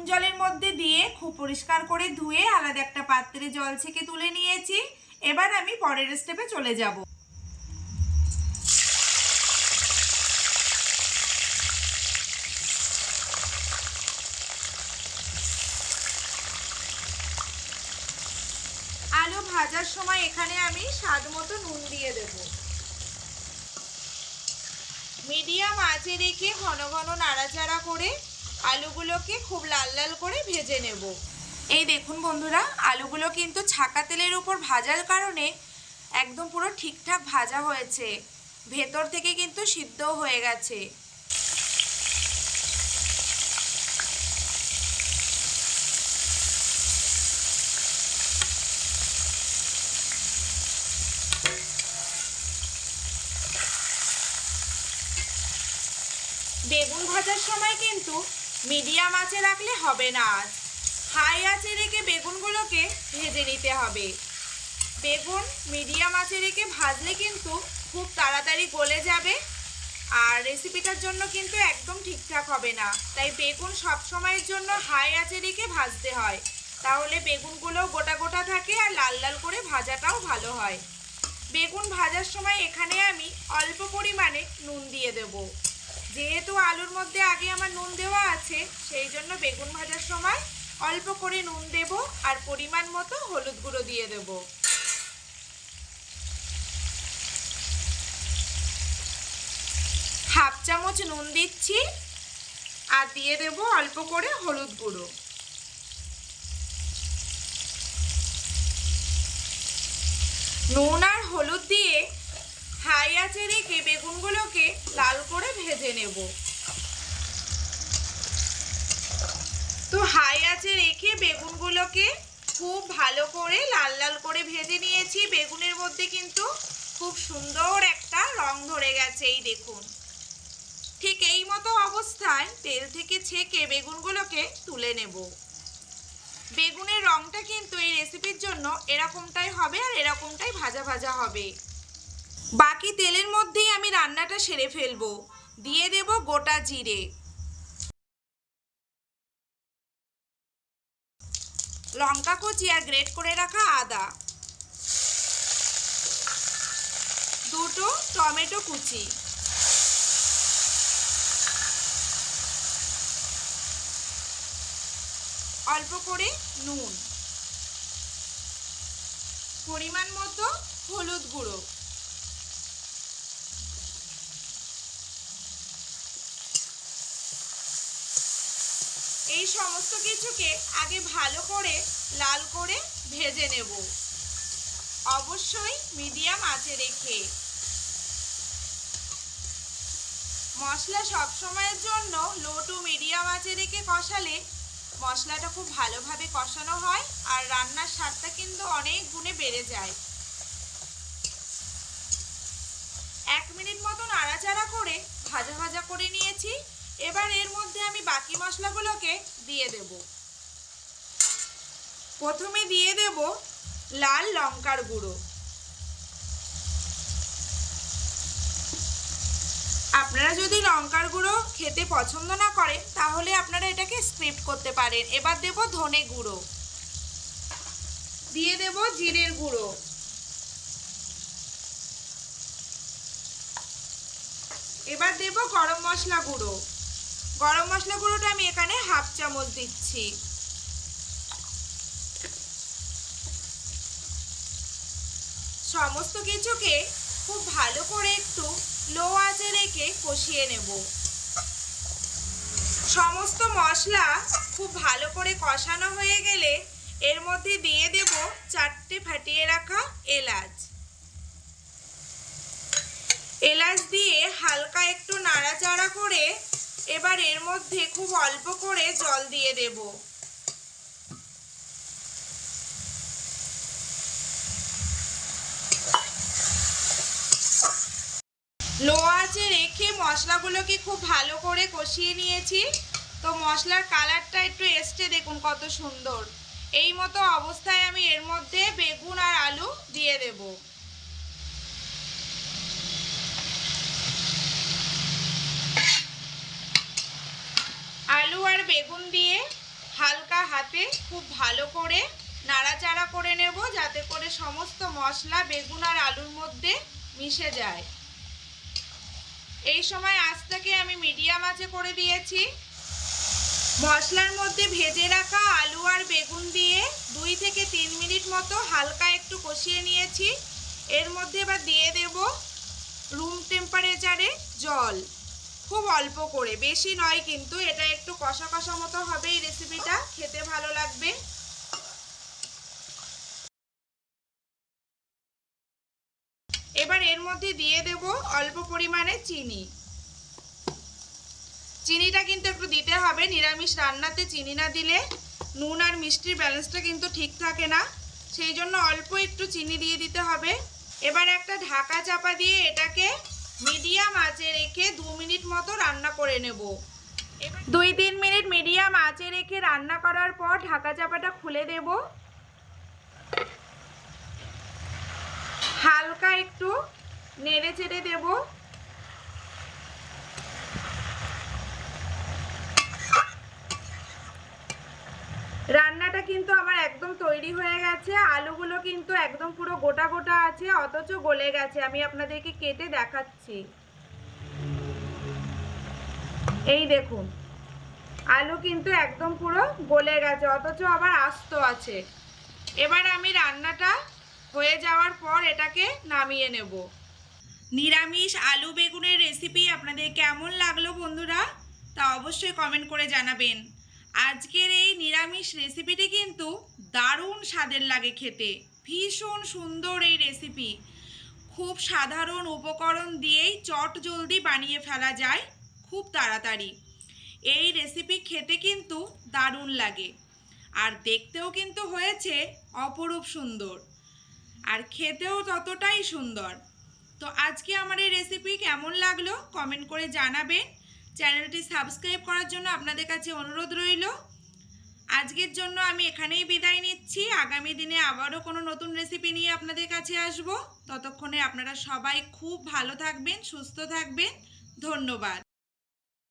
নুন জলের মধ্যে দিয়ে খুব পরিষ্কার করে ধুয়ে আলাদা একটা পাত্রে জল ছেঁকে তুলে নিয়েছি। এবার আমি পরের স্টেপে চলে যাব। আলু ভাজার সময় এখানে আমি স্বাদ মতো নুন দিয়ে দেব। মিডিয়াম আঁচে রেখে ঘন ঘন নাড়াচাড়া করে আলুগুলোকে খুব লাল লাল করে ভেজে নেব। এই দেখুন বন্ধুরা, আলুগুলো কিন্তু ছাকা তেলের উপর ভাজার কারণে একদম পুরো ঠিকঠাক ভাজা হয়েছে। ভেতর থেকে কিন্তু সিদ্ধও হয়ে গেছে। বেগুন ভাজার সময় কিন্তু মিডিয়াম আঁচে রাখলে হবে না আজ। হাই আঁচে রেখে বেগুনগুলোকে ভেজে নিতে হবে। বেগুন মিডিয়াম আঁচে রেখে ভাজলে কিন্তু খুব তাড়াতাড়ি গলে যাবে আর রেসিপিটার জন্য কিন্তু একদম ঠিকঠাক হবে না। তাই বেগুন সব সময়ের জন্য হাই আঁচে রেখে ভাজতে হয়। তাহলে বেগুনগুলো গোটা গোটা থাকে আর লাল লাল করে ভাজাটাও ভালো হয়। বেগুন ভাজার সময় এখানে আমি অল্প পরিমাণে নুন দিয়ে দেবো। যেহেতু আলুর মধ্যে আগে আমার নুন দেওয়া আছে, সেই জন্য বেগুন ভাজার সময় অল্প করে নুন দেব আর পরিমাণ মতো হলুদ গুঁড়ো দিয়ে দেব। হাফ চামচ নুন দিচ্ছি আর দিয়ে দেব অল্প করে হলুদ গুঁড়ো। নুন আর হলুদ দিয়ে হাই আঁচে রেখে বেগুনগুলোকে লাল করে ভেজে নেব। তো হাই আঁচে রেখে বেগুনগুলোকে খুব ভালো করে লাল লাল করে ভেজে নিয়েছি। বেগুনের মধ্যে কিন্তু খুব সুন্দর একটা রং ধরে গেছে, এই দেখুন। ঠিক এই মতো অবস্থায় তেল থেকে ছেঁকে বেগুনগুলোকে তুলে নেব। বেগুনের রংটা কিন্তু এই রেসিপির জন্য এরকমটাই হবে আর এরকমটাই ভাজা ভাজা হবে। বাকি তেলের মধ্যেই আমি রান্নাটা সেরে ফেলব। দিয়ে দেব গোটা জিরে। লঙ্কা কুচি আর গ্রেট করে রাখা আদা। দুটো টমেটো কুচি। অল্প করে নুন। পরিমাণ মতো হলুদ গুঁড়ো। এই সমস্ত কিছুকে আগে ভালো করে, লাল করে ভেজে নেব। অবশ্যই মিডিয়াম আঁচে রেখে। মশলা সব সময়ের জন্য লো টু মিডিয়াম আঁচে রেখে কষালে মশলাটা খুব ভালোভাবে কষানো হয় আর রান্নার স্বাদটা কিন্তু অনেক গুণে বেড়ে যায়। এক মিনিট মতো নাড়াচাড়া করে ভাজা ভাজা করে নিয়েছি। এবার এর মধ্যে আমি বাকি মশলাগুলোকে দিয়ে দেব। প্রথমে দিয়ে দেব লাল লঙ্কার গুঁড়ো। আপনারা যদি লঙ্কার গুঁড়ো খেতে পছন্দ না করেন, তাহলে আপনারা এটাকে স্ক্রিপ্ট করতে পারেন। এবার দেব ধনে গুঁড়ো। দিয়ে দেব জিরের গুঁড়ো। এবার দেব গরম মশলা গুঁড়ো। গরম মশলা গুঁড়োটা আমি এখানে হাফ চামচ দিচ্ছি। সমস্ত কিছুকে খুব ভালো করে একটু লো আঁচে রেখে কষিয়ে নেব। সমস্ত মশলা খুব ভালো করে কষানো হয়ে গেলে এর মধ্যে দিয়ে দেব চারটে ফাটিয়ে রাখা এলাচ। এলাচ দিয়ে হালকা একটু নাড়াচাড়া করে এবার এর মধ্যে খুব অল্প করে জল দিয়ে দেব। লো আঁচে রেখে মশলাগুলোকে খুব ভালো করে কষিয়ে নিয়েছি। তো মশলার কালারটা একটু এসছে, দেখুন কত সুন্দর। এই মতো অবস্থায় আমি এর মধ্যে বেগুন আর আলু দিয়ে দেবো আলু আর বেগুন দিয়ে হালকা হাতে খুব ভালো করে নাড়াচাড়া করে নেব যাতে করে সমস্ত মশলা, বেগুন আর আলুর মধ্যে মিশে যায়। এই সময় আঁচটাকে আমি মিডিয়াম আঁচে করে দিয়েছি। মশলার মধ্যে ভেজে রাখা আলু আর বেগুন দিয়ে দুই থেকে তিন মিনিট মতো হালকা একটু কষিয়ে নিয়েছি। এর মধ্যে এবার দিয়ে দেব রুম টেম্পারেচারে জল। খুব অল্প করে, বেশি নয় কিন্তু এটা একটু কষা কষা মতো হবে এই রেসিপিটা খেতে ভালো লাগবে। এবার এর মধ্যে দিয়ে দেব অল্প পরিমাণে চিনি। চিনিটা কিন্তু একটু দিতে হবে, নিরামিষ রান্নাতে চিনি না দিলে নুন আর মিষ্টির ব্যালেন্সটা কিন্তু ঠিক থাকে না। সেই জন্য অল্প একটু চিনি দিয়ে দিতে হবে। এবার একটা ঢাকা চাপা দিয়ে এটাকে মিডিয়াম আঁচে রেখে দু মিনিট মতো রান্না করে নেব। দুই তিন মিনিট মিডিয়াম আঁচে রেখে রান্না করার পর ঢাকা চাপাটা খুলে দেব। হালকা একটু নেড়ে চেড়ে দেবো রান্নাটা কিন্তু আমার একদম তৈরি হয়ে গেছে। আলুগুলো কিন্তু একদম পুরো গোটা গোটা আছে, অথচ গলে গেছে। আমি আপনাদেরকে কেটে দেখাচ্ছি। এই দেখুন, আলু কিন্তু একদম পুরো গলে গেছে, অথচ আবার আস্ত আছে। এবার আমি রান্নাটা হয়ে যাওয়ার পর এটাকে নামিয়ে নেব। নিরামিষ আলু বেগুনের রেসিপি আপনাদের কেমন লাগল বন্ধুরা, তা অবশ্যই কমেন্ট করে জানাবেন। আজকের এই নিরামিষ রেসিপিটি কিন্তু দারুণ স্বাদের লাগে খেতে। ভীষণ সুন্দর এই রেসিপি খুব সাধারণ উপকরণ দিয়েই চট জলদি বানিয়ে ফেলা যায় খুব তাড়াতাড়ি। এই রেসিপি খেতে কিন্তু দারুণ লাগে। আর দেখতেও কিন্তু হয়েছে অপরূপ সুন্দর। আর খেতেও ততটাই সুন্দর। তো আজকে আমার এই রেসিপি কেমন লাগল? কমেন্ট করে জানাবেন। চ্যানেলটি সাবস্ক্রাইব করার জন্য আপনাদের কাছে অনুরোধ রইল। আজকের জন্য আমি এখানেই বিদায় নিচ্ছি। আগামী দিনে আবারও কোনো নতুন রেসিপি নিয়ে আপনাদের কাছে আসব। ততক্ষণে আপনারা সবাই খুব ভালো থাকবেন, সুস্থ থাকবেন। ধন্যবাদ।